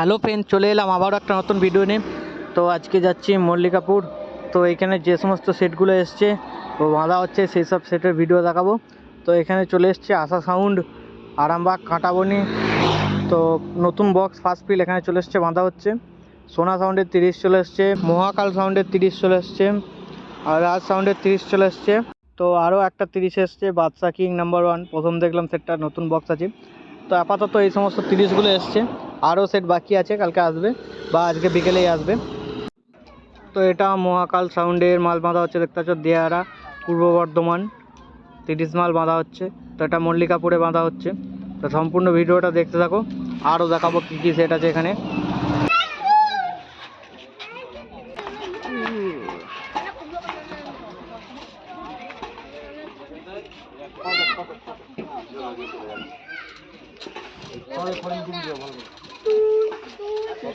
Hello friend চলে এলাম আবারও একটা নতুন ভিডিও নিয়ে। তো আজকে যাচ্ছি মল্লিকাপুর। তো এখানে যে সমস্ত সেটগুলো এসছে, ও বাঁধা হচ্ছে, সেই সব সেটের ভিডিও দেখাবো। তো এখানে চলে এসছে আশা সাউন্ড আরামবাগ, কাঁটাবনি। তো নতুন বক্স ফার্স্ট ফিল এখানে চলে এসছে, বাঁধা হচ্ছে। সোনা সাউন্ডের তিরিশ চলে এসছে, মহাকাল সাউন্ডের তিরিশ চলে এসছে, আর রাজ সাউন্ডের তিরিশ চলে এসছে। তো আরও একটা তিরিশ এসছে, বাদশা কিং নাম্বার ওয়ান প্রথম দেখলাম সেটটা নতুন বক্স আছে। তো আপাতত এই সমস্ত তিরিশগুলো এসছে। আরও সেট বাকি আছে, কালকে আসবে বা আজকে বিকেলেই আসবে। তো এটা মহাকাল সাউন্ডের মাল বাঁধা হচ্ছে, দেখতে পাচ্ছ দেয়ারা, পূর্ব বর্ধমান, তিরিশ মাল বাঁধা হচ্ছে। তো এটা মল্লিকাপুরে বাঁধা হচ্ছে। তো সম্পূর্ণ ভিডিওটা দেখতে থাকো, আরও দেখাবো কী কী সেট আছে এখানে।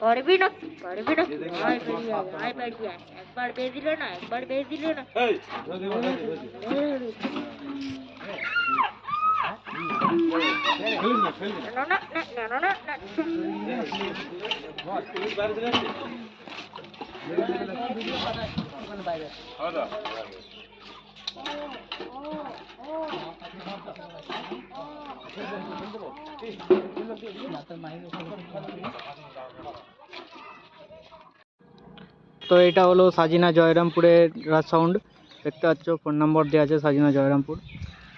পারবি না পারবি না আয় বেরিয়ে আয় বেরিয়ে একবার বেয়ে দিল না একবার বেয়ে দিল না। বাইরে তো এটা হলো সাজিনা জয়রামপুরের রাজ সাউন্ড। দেখতে পাচ্ছ, ফোন নম্বর দেওয়া আছে সাজিনা জয়রামপুর।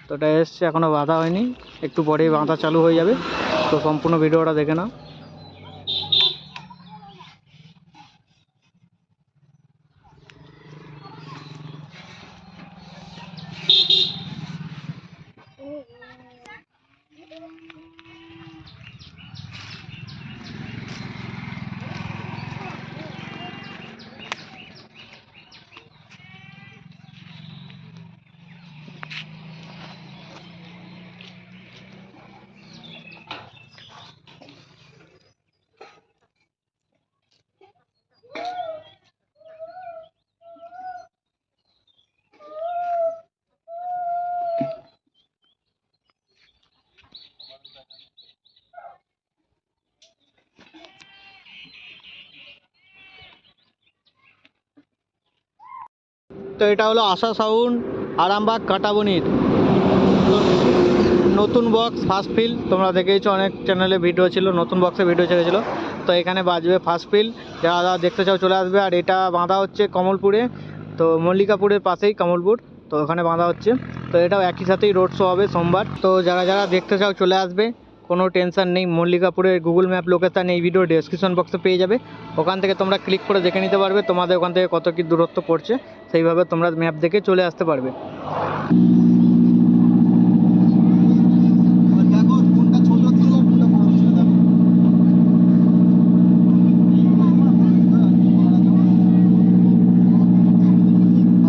তো এটা এসছে এখনও বাঁধা হয়নি। একটু পরেই বাঁধা চালু হয়ে যাবে। তো সম্পূর্ণ ভিডিওটা দেখে নাও। তো এটা হলো আশা সাউন্ড, আরামবাগ, কাটাবনির। নতুন বক্স ফার্স্ট ফিল তোমরা দেখেইছো অনেক চ্যানেলে ভিডিও ছিল, নতুন বক্সে ভিডিও ছেড়েছিলো। তো এখানে বাজবে ফার্স্ট ফিল যারা যারা দেখতে চাও চলে আসবে। আর এটা বাঁধা হচ্ছে কমলপুরে, তো মল্লিকাপুরের পাশেই কমলপুর, তো ওখানে বাঁধা হচ্ছে। তো এটাও একই সাথেই রোড শো হবে সোমবার। তো যারা যারা দেখতে চাও চলে আসবে, কোনো টেনশন নেই। মল্লিকাপুরের গুগল ম্যাপ লোকেশান এই ভিডিও ডেসক্রিপশন বক্সে পেয়ে যাবে। ওখান থেকে তোমরা ক্লিক করে দেখে নিতে পারবে, তোমাদের ওখান থেকে কত কী দূরত্ব পড়ছে। সেইভাবে তোমরা ম্যাপ দেখে চলে আসতে পারবে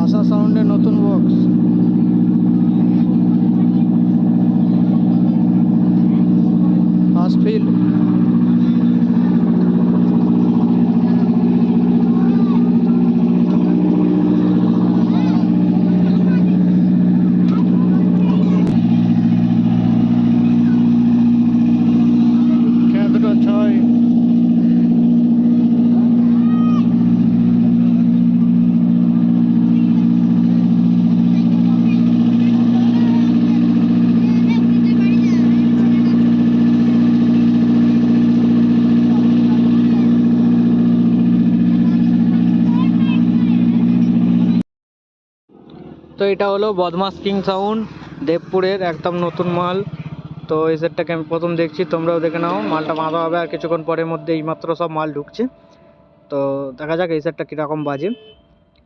আশা সাউন্ডের নতুন বক্স ফার্স্ট ফিল দুটো ছয় তো এটা হলো বদমাস কিং সাউন্ড দেবপুরের একদম নতুন মাল। তো এই সেটটাকে আমি প্রথম দেখছি, তোমরাও দেখে নাও, মালটা বাঁধা হবে আর কিছুক্ষণ পরের মধ্যে এইমাত্র সব মাল ঢুকছে। তো দেখা যাক এই সেটটা কীরকম বাজে।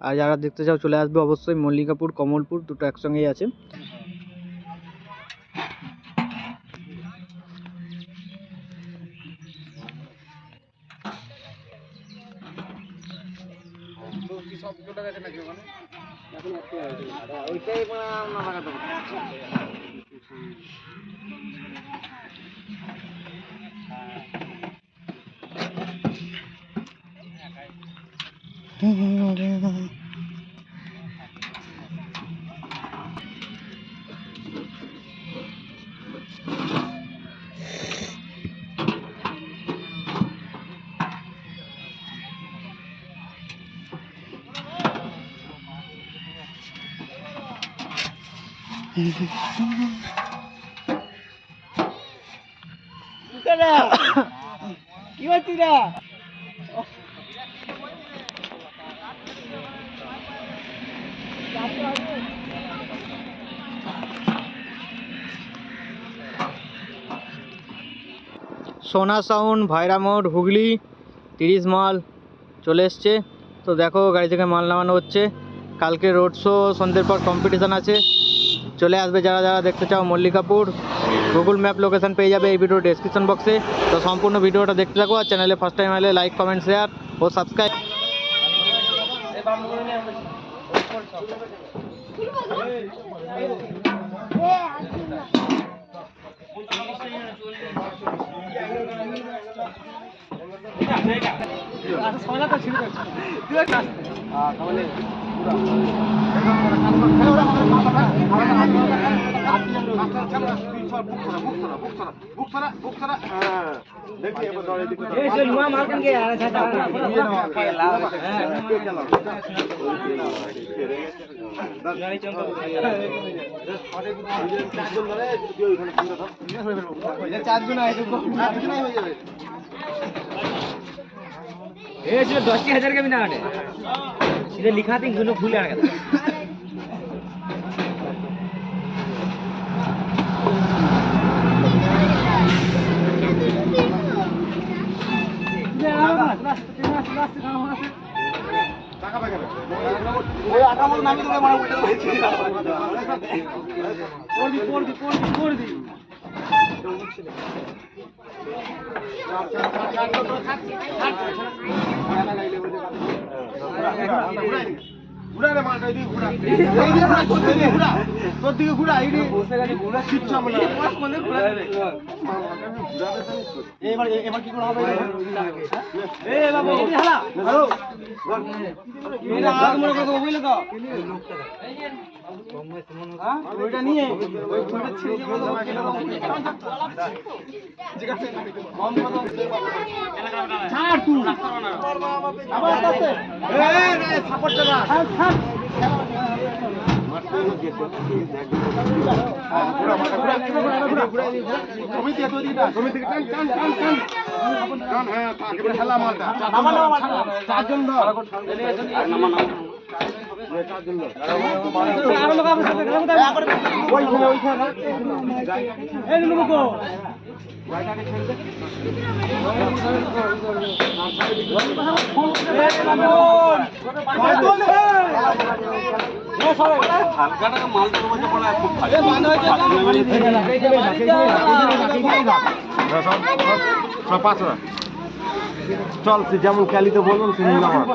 আর যারা দেখতে চাও চলে আসবে অবশ্যই মল্লিকাপুর, কমলপুর, দুটো একসঙ্গেই আছে। সব চলে গেছে নাকি ওখানে কি হচ্ছে রে সোনা সাউন্ড, ভাইরা মোড়, হুগলি, তিরিশ মাল চলে এসছে। তো দেখো, গাড়ি থেকে মাল নামানো হচ্ছে। কালকে রোড শো সন্ধ্যের পর কম্পিটিশান আছে। চলে আসবে যারা যারা দেখতে চাও মল্লিকাপুর গুগল ম্যাপ লোকেশন পেয়ে যাবে এই ভিডিও ডেসক্রিপশন বক্সে তো সম্পূর্ণ ভিডিওটা দেখতে থাকো আর চ্যানেলে ফার্স্ট টাইম এলে লাইক কমেন্ট শেয়ার ও সাবস্ক্রাইব দশটি হাজার কে বিনা কাটে এটা লিখাতে গুলো ভুল আর গেছে তোর দিকে ঘুরা ঘুরা। ঘুরা। শিখছ আমরা এবার এবার কি করে হবে এ বাবু হ্যালো এটা আগ মনে করে বুঝলে তো হ্যাঁ? ওইটা নিয়ে ওই ফুলটা ছিঁড়ে দিয়ে বলো, কেটে দাও। কম কত? ছাড় তুই। আবার আস্তে। এ, রে, দাও। টান হ্যাঁ ওইখানে চল সে যেমন ক্যালিতে বলুন তুমি আমার